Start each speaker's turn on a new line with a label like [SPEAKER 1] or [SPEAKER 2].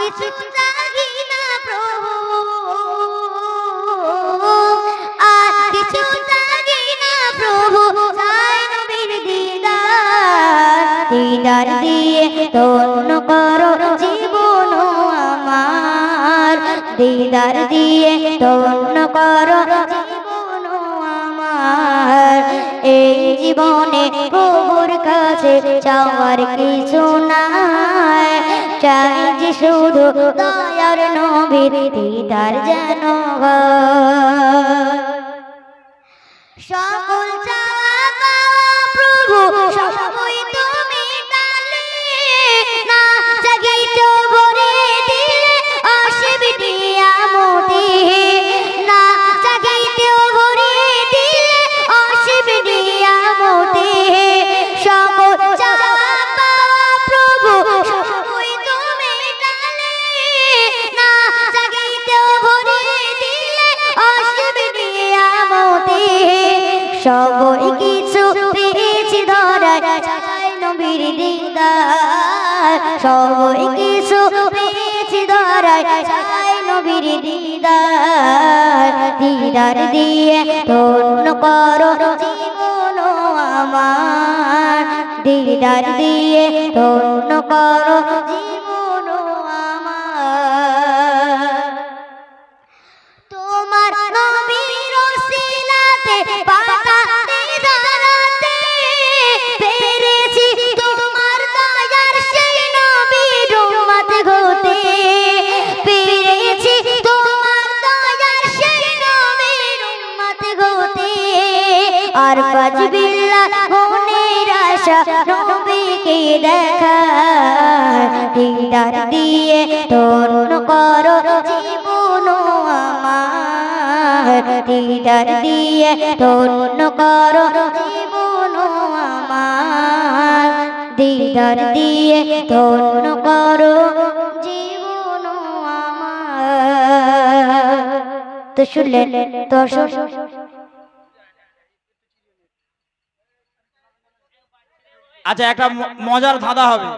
[SPEAKER 1] কিছু চাহি না প্রভু। আর কিছু চাহি না প্রভু চাই নবীর দিদার। দিদার দিয়ে ধন্য করো জীবন আমার। দিদার দিয়ে ধন্য করো জীবন আমার। এই জীবনে প্রভুর কাছে কিছু যে শুধু দয়ার নবীর দিদার যেন সকল চাওয়া সবই কিছু পেয়েছি ধরায় চাই নবীর দিদার। সবই কিছু পেয়েছি ধরায় চাই নবীর দিদার। দিদার দিয়ে ধন্য করো জীবন আমার। দিদার দিয়ে ধন্য করো জীবন আর বাজবিল্লা মনের আশা নবীকে দেখা। দিদার দিয়ে ধন্য করো জীবন আমার। দিদার দিয়ে ধন্য করো জীবন আমার। দিদার দিয়ে ধন্য করো জীবন আমার। তো শুনলেন দর্শক
[SPEAKER 2] আচ্ছা একটা মজার ধাঁধা হবে।